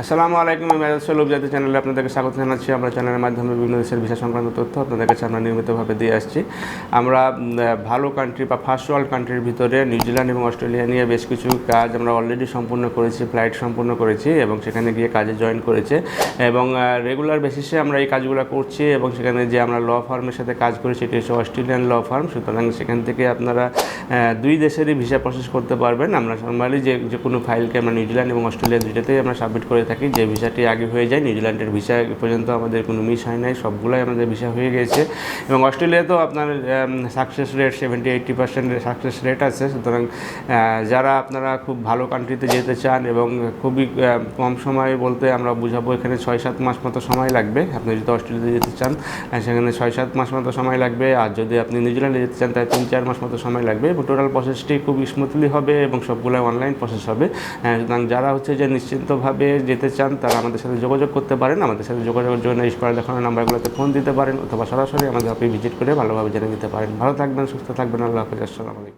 আসসালামু আলাইকুম, আমি মেজাজ সলুব জাতীয় চ্যানেলে আপনাদেরকে স্বাগত জানাচ্ছি। আমরা চ্যানেলের মাধ্যমে বিভিন্ন দেশের ভিসা সংক্রান্ত তথ্য আপনাদের কাছে আমরা নিয়মিতভাবে দিয়ে আসছি। আমরা ভালো কান্ট্রি বা ফার্স্ট ওয়ার্ল্ড কান্ট্রির ভিতরে নিউজিল্যান্ড এবং অস্ট্রেলিয়া নিয়ে বেশ কিছু কাজ আমরা অলরেডি সম্পূর্ণ করেছি ফ্লাইট সম্পূর্ণ করেছি এবং সেখানে গিয়ে কাজে জয়েন করেছে। এবং রেগুলার বেসিসে আমরা এই কাজগুলো করছি এবং সেখানে যে আমরা ল ফার্মের সাথে কাজ করেছি এটি হচ্ছে অস্ট্রেলিয়ান ল ফার্ম সুতরাং সেখান থেকে আপনারা দুই দেশেরই ভিসা প্রসেস করতে পারবেন। আমরা নর্মালি যে যে কোনো ফাইলকে আমরা নিউজিল্যান্ড এবং অস্ট্রেলিয়া দুইটাতেই আমরা সাবমিট করে থাকি, যে ভিসাটি আগে হয়ে যায়, নিউজিল্যান্ডের ভিসা পর্যন্ত আমাদের কোনো মিস হয় নাই, সবগুলোই আমাদের ভিসা হয়ে গেছে। এবং অস্ট্রেলিয়াতেও আপনার success rate seventy eighty percent success rate আছে। সুতরাং যারা আপনারা খুব ভালো কান্ট্রিতে যেতে চান এবং খুবই কম সময় বলতে আমরা বুঝাবো, এখানে ছয় সাত মাস মতো সময় লাগবে। আপনি যদি অস্ট্রেলিয়াতে যেতে চান সেখানে ছয় সাত মাস মতো সময় লাগবে। আর যদি আপনি নিউজিল্যান্ডে যেতে চান, তাহলে তিন চার মাস মতো সময় লাগবে। এবং টোটাল প্রসেসটি খুব স্মুথলি হবে এবং সবগুলো অনলাইন প্রসেস হবে। সুতরাং যারা হচ্ছে যে নিশ্চিন্তভাবে যেতে চান, তারা আমাদের সাথে যোগাযোগ করতে পারেন। আমাদের সাথে যোগাযোগের জন্য স্কোয়ার দেখানোর নাম্বারগুলোতে ফোন দিতে পারেন অথবা সরাসরি আমাদের আপনি ভিজিট করে ভালোভাবে জেনে নিতে পারেন। ভালো থাকবেন, সুস্থ থাকবেন। আল্লাহ হাফিজ, আসসালামু আলাইকুম।